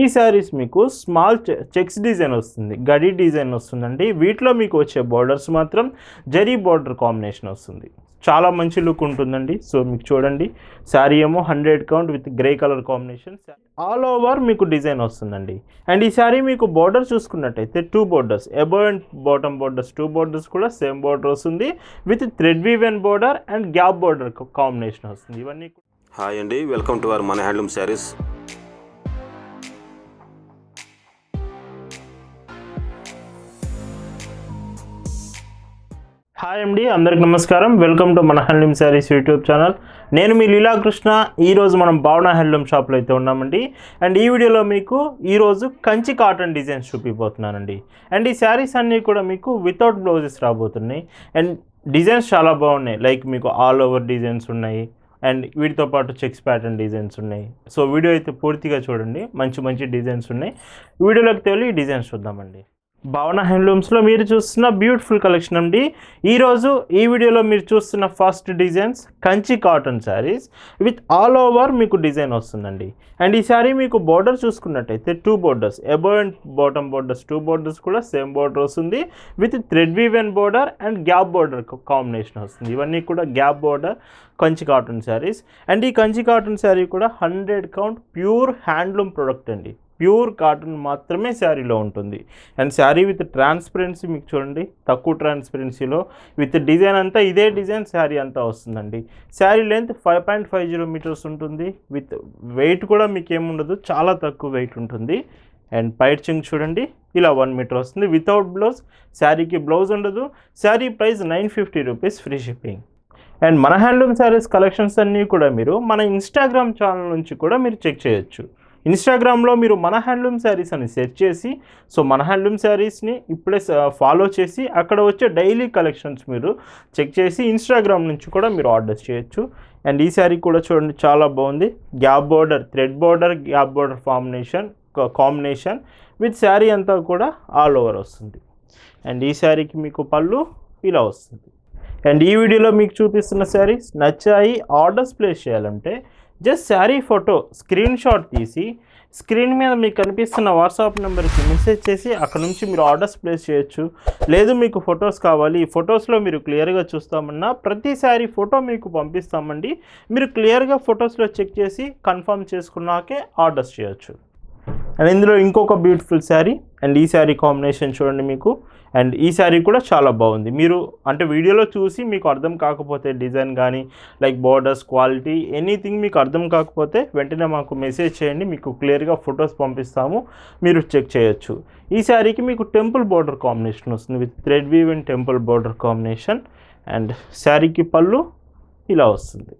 ఈ శారీస్ మీకు small checks design వస్తుంది గడి డిజైన్ వస్తుందండి. వీటిలో మీకు వచ్చే బార్డర్స్ మాత్రం జరీ బార్డర్ కాంబినేషన్ వస్తుంది. చాలా మంచి లుక్ ఉంటుందండి. సో మీకు చూడండి. శారీ ఏమో hundred count with grey colour combination all over మీకు డిజైన్ వస్తుందండి. అండ్ ఈ శారీ మీకు బార్డర్ చూసుకున్నట్టయితే two borders above and bottom borders two borders కూడా సేమ్ బార్డర్ వస్తుంది. With thread woven border and gap border combination వస్తుంది. ఇవన్నీ హాయ్ అండి వెల్కమ్ టు అవర్ మన హ్యాండ్లూమ్ శారీస్ హాయ్ అండి అందరికి నమస్కారం. వెల్కమ్ టు మన హ్యాండ్లూమ్ శారీస్ యూట్యూబ్ ఛానల్ నేను మీ లీలాకృష్ణ ఈరోజు మనం భావన హ్యాండ్లూమ్ షాప్లో అయితే ఉన్నామండి అండ్. ఈ వీడియోలో మీకు ఈరోజు కంచి కాటన్ డిజైన్స్ చూపిపోతున్నానండి. అండ్ ఈ శారీస్ అన్నీ కూడా మీకు వితౌట్ బ్లౌజెస్ రాబోతున్నాయి. అండ్ డిజైన్స్ చాలా బాగున్నాయి. లైక్ మీకు ఆల్ ఓవర్ డిజైన్స్ ఉన్నాయి. అండ్ వీటితో పాటు చెక్స్ ప్యాటర్న్ డిజైన్స్ ఉన్నాయి. సో వీడియో అయితే పూర్తిగా చూడండి. మంచి మంచి డిజైన్స్ ఉన్నాయి. వీడియోలోకి తెలియ డిజైన్స్ చూద్దామండి. భవన హ్యాండ్లూమ్స్లో మీరు చూస్తున్న బ్యూటిఫుల్ కలెక్షన్ అండి. ఈరోజు ఈ వీడియోలో మీరు చూస్తున్న first designs Kanchi cotton saris with all over మీకు డిజైన్ వస్తుందండి. అండ్ ఈ శారీ మీకు బోర్డర్ చూసుకున్నట్టయితే two borders above and bottom borders two borders కూడా సేమ్ బోర్డర్ వస్తుంది. With thread woven border and gap border combination వస్తుంది. ఇవన్నీ కూడా gap border Kanchi cotton saris. And ఈ కంచి కాటన్ శారీ కూడా hundred count pure handloom product అండి. Pure cotton మాత్రమే శారీలో ఉంటుంది. అండ్ శారీ విత్ ట్రాన్స్పరెన్సీ మీకు చూడండి తక్కువ ట్రాన్స్పరెన్సీలో విత్ డిజైన్ అంతా ఇదే డిజైన్ శారీ అంతా వస్తుందండి. Sari length five point five zero metres ఉంటుంది. విత్ వెయిట్ కూడా మీకు ఏముండదు చాలా తక్కువ వెయిట్ ఉంటుంది. అండ్ పైడ్చింగ్ చూడండి ఇలా వన్ మీటర్ వస్తుంది. వితౌట్ బ్లౌజ్ శారీకి బ్లౌజ్ ఉండదు. Sari price nine fifty rupees free shipping and మన హ్యాండ్లూమ్ శారీస్ కలెక్షన్స్ అన్నీ కూడా మీరు మన ఇన్స్టాగ్రామ్ ఛానల్ నుంచి కూడా మీరు చెక్ చేయొచ్చు. ఇన్స్టాగ్రామ్లో మీరు మన హ్యాండ్లూమ్ శారీస్ అని సెర్చ్ చేసి సో మన హ్యాండ్లూమ్ శారీస్ని ఇప్పుడే ఫాలో చేసి అక్కడ వచ్చే డైలీ కలెక్షన్స్ మీరు చెక్ చేసి ఇన్స్టాగ్రామ్ నుంచి కూడా మీరు ఆర్డర్ చేయొచ్చు. అండ్ ఈ శారీ కూడా చూడండి చాలా బాగుంది. Gap border thread border gap border formation combination with sari అంతా కూడా ఆల్ ఓవర్ వస్తుంది. అండ్ ఈ శారీకి మీకు పళ్ళు ఇలా వస్తుంది. అండ్ ఈ వీడియోలో మీకు చూపిస్తున్న శారీస్ నచ్చాయి ఆర్డర్స్ ప్లేస్ చేయాలంటే just sari photo screenshot తీసి స్క్రీన్ మీద మీకు కనిపిస్తున్న వాట్సాప్ నెంబర్కి మెసేజ్ చేసి అక్కడ నుంచి మీరు ఆర్డర్స్ ప్లేస్ చేయొచ్చు. లేదు మీకు ఫొటోస్ కావాలి. ఈ ఫొటోస్లో మీరు క్లియర్గా చూస్తామన్నా ప్రతి ఫోటో మీకు పంపిస్తామండి. మీరు క్లియర్గా ఫొటోస్లో చెక్ చేసి కన్ఫర్మ్ చేసుకున్నాకే ఆర్డర్స్ చేయొచ్చు. అండ్ ఇందులో ఇంకొక బ్యూటిఫుల్ శారీ అండ్ ఈ శారీ కాంబినేషన్ చూడండి మీకు. అండ్ ఈ శారీ కూడా చాలా బాగుంది. మీరు అంటే వీడియోలో చూసి మీకు అర్థం కాకపోతే డిజైన్ కానీ లైక్ బార్డర్స్ క్వాలిటీ ఎనీథింగ్ మీకు అర్థం కాకపోతే వెంటనే మాకు మెసేజ్ చేయండి. మీకు క్లియర్గా ఫొటోస్ పంపిస్తాము. మీరు చెక్ చేయొచ్చు. ఈ శారీకి మీకు టెంపుల్ బార్డర్ కాంబినేషన్ వస్తుంది. With thread weave and temple border combination and శారీకి పళ్ళు ఇలా వస్తుంది.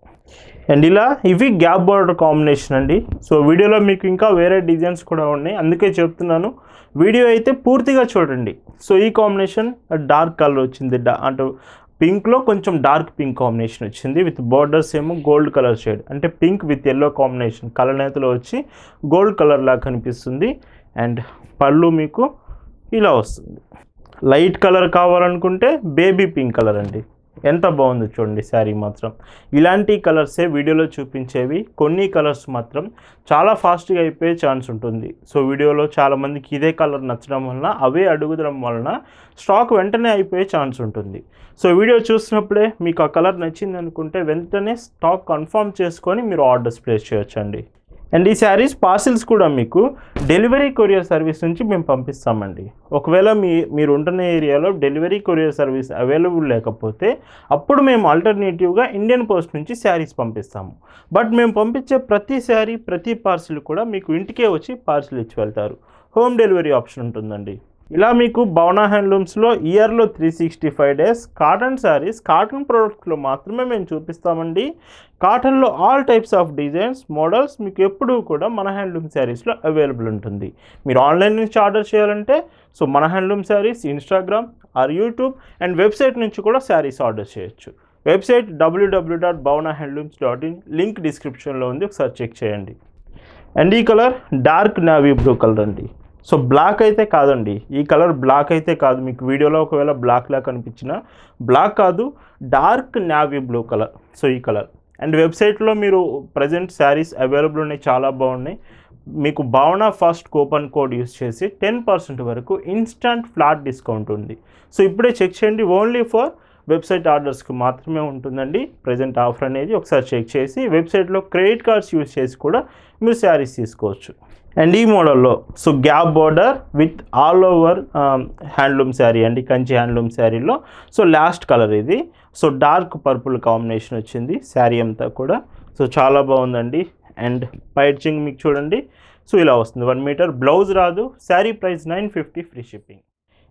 అండ్ ఇలా ఇవి గ్యాప్ బార్డర్ కాంబినేషన్ అండి. సో వీడియోలో మీకు ఇంకా వేరే డిజైన్స్ కూడా ఉన్నాయి. అందుకే చెప్తున్నాను. వీడియో అయితే పూర్తిగా చూడండి. సో ఈ కాంబినేషన్ డార్క్ కలర్ వచ్చింది. డా అంటే పింక్లో కొంచెం డార్క్ పింక్ కాంబినేషన్ వచ్చింది. విత్ బార్డర్స్ ఏమో గోల్డ్ కలర్ షేడ్ అంటే పింక్ విత్ ఎల్లో కాంబినేషన్ కలనేతలో వచ్చి గోల్డ్ కలర్ లాగా కనిపిస్తుంది. అండ్ పళ్ళు మీకు ఇలా వస్తుంది. లైట్ కలర్ కావాలనుకుంటే బేబీ పింక్ కలర్ అండి. ఎంత బాగుందో చూడండి శారీ మాత్రం. ఇలాంటి కలర్సే వీడియోలో చూపించేవి కొన్ని కలర్స్ మాత్రం చాలా ఫాస్ట్గా అయిపోయే ఛాన్స్ ఉంటుంది. సో వీడియోలో చాలామందికి ఇదే కలర్ నచ్చడం వలన అవే అడుగుదడం వలన స్టాక్ వెంటనే అయిపోయే ఛాన్స్ ఉంటుంది. సో వీడియో చూసినప్పుడే మీకు ఆ కలర్ నచ్చింది అనుకుంటే వెంటనే స్టాక్ కన్ఫర్మ్ చేసుకొని మీరు ఆర్డర్స్ ప్లేస్ చేయొచ్చండి. అండ్ ఈ శారీస్ పార్సిల్స్ కూడా మీకు డెలివరీ కొరియర్ సర్వీస్ నుంచి మేము పంపిస్తామండి. ఒకవేళ మీ మీరు ఉంటున్న ఏరియాలో డెలివరీ కొరియర్ సర్వీస్ అవైలబుల్ లేకపోతే అప్పుడు మేము ఆల్టర్నేటివ్గా ఇండియన్ పోస్ట్ నుంచి శారీస్ పంపిస్తాము. బట్ మేము పంపించే ప్రతి శారీ ప్రతి పార్సిల్ కూడా మీకు ఇంటికే వచ్చి పార్సిల్ ఇచ్చి వెళ్తారు. హోమ్ డెలివరీ ఆప్షన్ ఉంటుందండి. ఇలా మీకు భవనా హ్యాండ్లూమ్స్లో ఇయర్లో three sixty five days cotton saris cotton ప్రోడక్ట్స్లో మాత్రమే మేము చూపిస్తామండి. కాటన్లో all types of designs models మీకు ఎప్పుడూ కూడా మన హ్యాండ్లూమ్ శారీస్లో అవైలబుల్ ఉంటుంది. మీరు ఆన్లైన్ నుంచి ఆర్డర్ చేయాలంటే సో మన handloom saris Instagram or YouTube and website నుంచి కూడా శారీస్ ఆర్డర్ చేయొచ్చు. Website W W dot Bhavana handlooms dot in link డిస్క్రిప్షన్లో ఉంది ఒకసారి చెక్ చేయండి. అండ్ ఈ colour dark navy blue colour అండి. సో బ్లాక్ అయితే కాదండి. ఈ కలర్ బ్లాక్ అయితే కాదు. మీకు వీడియోలో ఒకవేళ బ్లాక్ లా కనిపించిన బ్లాక్ కాదు dark navy blue colour so ఈ కలర్ అండ్ వెబ్సైట్లో మీరు ప్రజెంట్ శారీస్ అవైలబుల్ ఉన్నాయి. చాలా బాగున్నాయి. మీకు Bhavana first coupon code use చేసి టెన్ పర్సెంట్ వరకు ఇన్స్టంట్ ఫ్లాట్ డిస్కౌంట్ ఉంది. సో ఇప్పుడే చెక్ చేయండి. ఓన్లీ ఫర్ వెబ్సైట్ ఆర్డర్స్కి మాత్రమే ఉంటుందండి. ప్రజెంట్ ఆఫర్ అనేది ఒకసారి చెక్ చేసి వెబ్సైట్లో క్రెడిట్ కార్డ్స్ యూస్ చేసి కూడా మీరు శారీస్ తీసుకోవచ్చు. అండ్ ఈ మోడల్లో so gap border with all over handloom sari అండి కంచి హ్యాండ్లూమ్ శారీలో. సో లాస్ట్ కలర్ ఇది. సో డార్క్ పర్పుల్ కాంబినేషన్ వచ్చింది శారీ అంతా కూడా. సో చాలా బాగుందండి. అండ్ పైచింగ్ మీకు చూడండి. సో ఇలా వస్తుంది. వన్ మీటర్ బ్లౌజ్ రాదు. Sari price nine fifty free shipping.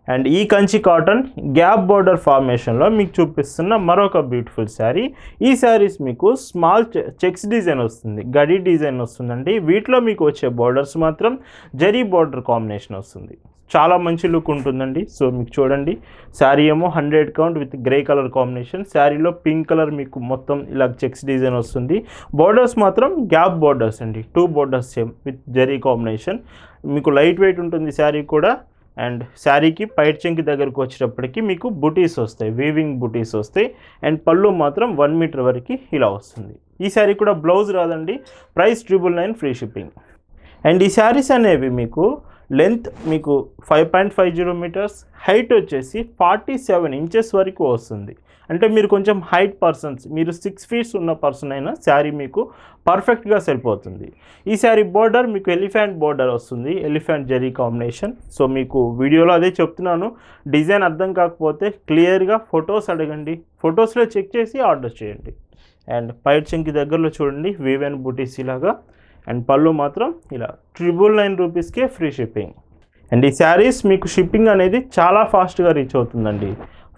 And ఈ కంచి కాటన్ గ్యాప్ బోర్డర్ ఫార్మేషన్లో మీకు చూపిస్తున్న మరొక బ్యూటిఫుల్ శారీ ఈ శారీస్ మీకు స్మాల్ చెక్స్ డిజైన్ వస్తుంది గడి డిజైన్ వస్తుందండి. వీటిలో మీకు వచ్చే బోర్డర్స్ మాత్రం జరీ బోర్డర్ కాంబినేషన్ వస్తుంది. చాలా మంచి లుక్ ఉంటుందండి. సో మీకు చూడండి. శారీ ఏమో hundred count with grey colour combination శారీలో పింక్ కలర్ మీకు మొత్తం ఇలా చెక్స్ డిజైన్ వస్తుంది. బోర్డర్స్ మాత్రం గ్యాప్ బోర్డర్స్ అండి. Two borders same with zari combination మీకు లైట్ వెయిట్ ఉంటుంది శారీ కూడా. అండ్ శారీకి పైట్ చెంకి దగ్గరకు వచ్చేటప్పటికి మీకు బుటీస్ వస్తాయి వీవింగ్ బుటీస్ వస్తాయి. అండ్ పళ్ళు మాత్రం వన్ మీటర్ వరకు ఇలా వస్తుంది. ఈ శారీ కూడా బ్లౌజ్ రాదండి price triple nine free shipping and ఈ శారీస్ అనేవి మీకు లెంత్ మీకు five point five zero metres height వచ్చేసి ఫార్టీ సెవెన్ ఇంచెస్ వరకు వస్తుంది. అంటే మీరు కొంచెం హైట్ పర్సన్స్ మీరు సిక్స్ ఫీట్స్ ఉన్న పర్సన్ అయినా శారీ మీకు పర్ఫెక్ట్గా సరిపోతుంది ఈ శారీ బోర్డర్ మీకు ఎలిఫెంట్ బోర్డర్ వస్తుంది ఎలిఫెంట్ జరీ కాంబినేషన్ సో మీకు వీడియోలో అదే చెప్తున్నాను. డిజైన్ అర్థం కాకపోతే క్లియర్గా ఫొటోస్ అడగండి. ఫొటోస్లో చెక్ చేసి ఆర్డర్ చేయండి. అండ్ పైట్ చెంకి దగ్గరలో చూడండి వివెన్ బూటీస్ ఇలాగా. అండ్ పళ్ళు మాత్రం ఇలా ట్రిపుల్ నైన్ రూపీస్కే ఫ్రీ షిప్పింగ్ అండ్ ఈ శారీస్ మీకు షిప్పింగ్ అనేది చాలా ఫాస్ట్గా రీచ్ అవుతుందండి.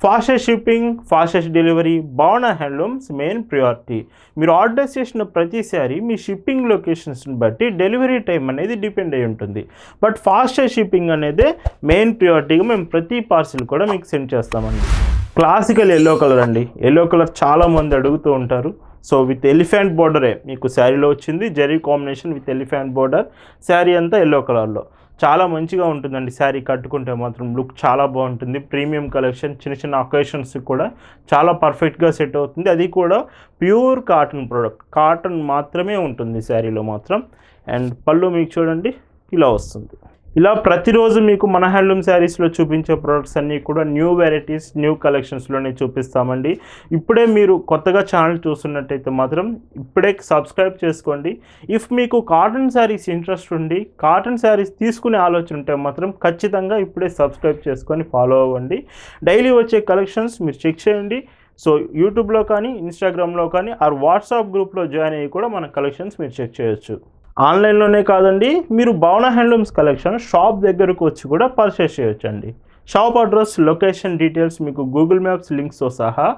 Fastest shipping fastest delivery Bhavana handlooms main priority. మీరు ఆర్డర్ చేసిన ప్రతి మీ షిప్పింగ్ లొకేషన్స్ని బట్టి డెలివరీ టైం అనేది డిపెండ్ అయి ఉంటుంది. బట్ ఫాస్టెస్ట్ షిప్పింగ్ అనేది మెయిన్ ప్రియారిటీగా మేము ప్రతి పార్సిల్ కూడా మీకు సెండ్ చేస్తామండి. క్లాసికల్ ఎల్లో కలర్ అండి. ఎల్లో కలర్ చాలామంది అడుగుతూ ఉంటారు. సో విత్ ఎలిఫెంట్ బోర్డరే. మీకు శారీలో వచ్చింది zari combination with elephant border. Sari అంతా ఎల్లో కలర్లో. చాలా మంచిగా ఉంటుందండి శారీ కట్టుకుంటే మాత్రం లుక్ చాలా బాగుంటుంది. ప్రీమియం కలెక్షన్ చిన్న చిన్న అకేషన్స్ కూడా చాలా పర్ఫెక్ట్గా సెట్ అవుతుంది. అది కూడా ప్యూర్ కాటన్ ప్రోడక్ట్. కాటన్ మాత్రమే ఉంటుంది శారీలో మాత్రం. అండ్ పళ్ళు మీకు చూడండి ఇలా వస్తుంది. ఇలా ప్రతిరోజు మీకు మన హ్యాండ్లూమ్ శారీస్లో చూపించే ప్రోడక్ట్స్ అన్నీ కూడా న్యూ వెరైటీస్ న్యూ కలెక్షన్స్లోనే చూపిస్తామండి. ఇప్పుడే మీరు కొత్తగా ఛానల్ చూస్తున్నట్టయితే మాత్రం ఇప్పుడే సబ్స్క్రైబ్ చేసుకోండి. ఇఫ్ మీకు కాటన్ శారీస్ ఇంట్రెస్ట్ ఉండి కాటన్ శారీస్ తీసుకునే ఆలోచన ఉంటే మాత్రం ఖచ్చితంగా ఇప్పుడే సబ్స్క్రైబ్ చేసుకొని ఫాలో అవ్వండి. డైలీ వచ్చే కలెక్షన్స్ మీరు చెక్ చేయండి. సో యూట్యూబ్లో కానీ ఇన్స్టాగ్రామ్లో కానీ ఆర్ వాట్సాప్ గ్రూప్లో జాయిన్ అయ్యి కూడా మన కలెక్షన్స్ మీరు చెక్ చేయొచ్చు. ఆన్లైన్లోనే కాదండి మీరు భావన హ్యాండ్లూమ్స్ కలెక్షన్ షాప్ దగ్గరకు వచ్చి కూడా పర్చేస్ చేయొచ్చు అండి షాప్ అడ్రస్ లొకేషన్ డీటెయిల్స్ మీకు గూగుల్ మ్యాప్స్ లింక్స్తో సహా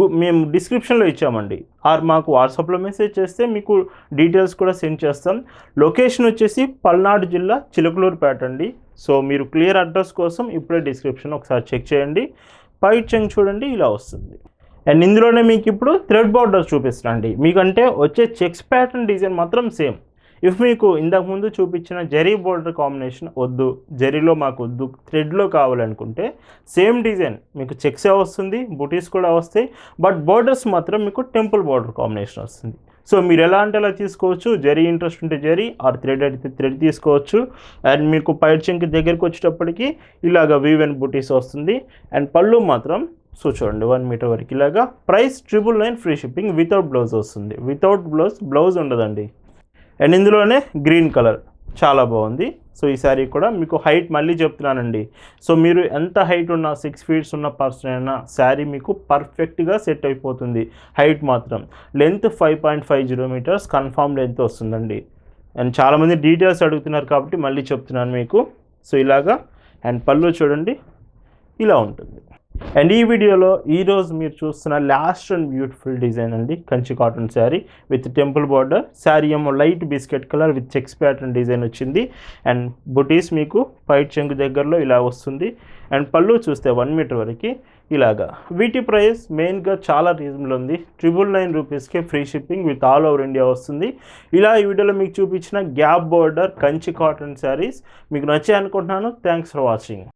గు- మేము డిస్క్రిప్షన్లో ఇచ్చామండి. ఆర్ మాకు వాట్సాప్లో మెసేజ్ చేస్తే మీకు డీటెయిల్స్ కూడా సెండ్ చేస్తాం. లొకేషన్ వచ్చేసి పల్నాడు జిల్లా చిలకలూరుపేట అండి. సో మీరు క్లియర్ అడ్రస్ కోసం ఇప్పుడే డిస్క్రిప్షన్ ఒకసారి చెక్ చేయండి. పైట్ చెంగ్ చూడండి ఇలా వస్తుంది. అండ్ ఇందులోనే మీకు ఇప్పుడు థ్రెడ్ బార్డర్ చూపిస్తానండి. మీకంటే వచ్చే చెక్స్ ప్యాటర్న్ డిజైన్ మాత్రం సేమ్ ఇఫ్ మీకు ఇంతకుముందు చూపించిన జరీ బోర్డర్ కాంబినేషన్ వద్దు జరీలో మాకు వద్దు థ్రెడ్లో కావాలనుకుంటే సేమ్ డిజైన్ మీకు చెక్సే వస్తుంది బుటీస్ కూడా వస్తాయి బట్ బోర్డర్స్ మాత్రం మీకు టెంపుల్ బోర్డర్ కాంబినేషన్ వస్తుంది. సో మీరు ఎలా అంటే అలా తీసుకోవచ్చు? జరీ ఇంట్రెస్ట్ ఉంటే జరీ ఆర్ థ్రెడ్ అయితే థ్రెడ్ తీసుకోవచ్చు. అండ్ మీకు పైట్ దగ్గరికి వచ్చేటప్పటికి ఇలాగ వీవెన్ బుటీస్ వస్తుంది. అండ్ పళ్ళు మాత్రం సో చూడండి వన్ మీటర్ వరకు ఇలాగా. Price triple nine free shipping without blouse వస్తుంది. వితౌట్ బ్లౌజ్ బ్లౌజ్ ఉండదండి. అండ్ ఇందులోనే గ్రీన్ కలర్. చాలా బాగుంది. సో ఈ శారీ కూడా మీకు హైట్ మళ్ళీ చెప్తున్నానండి. సో మీరు ఎంత హైట్ ఉన్న సిక్స్ ఫీట్స్ ఉన్న పర్సన్ అయినా శారీ మీకు పర్ఫెక్ట్గా సెట్ అయిపోతుంది. హైట్ మాత్రం. Length five point five zero metres confirm length వస్తుందండి. అండ్ చాలామంది డీటెయిల్స్ అడుగుతున్నారు కాబట్టి మళ్ళీ చెప్తున్నాను మీకు. సో ఇలాగా. అండ్ పళ్ళు చూడండి. ఇలా ఉంటుంది. అండ్ ఈ వీడియోలో ఈరోజు మీరు చూస్తున్న లాస్ట్ అండ్ బ్యూటిఫుల్ డిజైన్ అండి Kanchi cotton sari with temple border sari ఏమో light biscuit colour with checks pattern design వచ్చింది. అండ్ బుటీస్ మీకు పైట్ చెంగు దగ్గరలో ఇలా వస్తుంది. అండ్ పళ్ళు చూస్తే వన్ మీటర్ వరకు ఇలాగా. వీటి ప్రైస్ మెయిన్గా చాలా రీజనబుల్ ఉంది. ట్రిపుల్ నైన్ రూపీస్కే free shipping with all over India వస్తుంది. ఇలా ఈ వీడియోలో మీకు చూపించిన gap border Kanchi cotton saris మీకు నచ్చాయి అనుకుంటున్నాను. Thanks for watching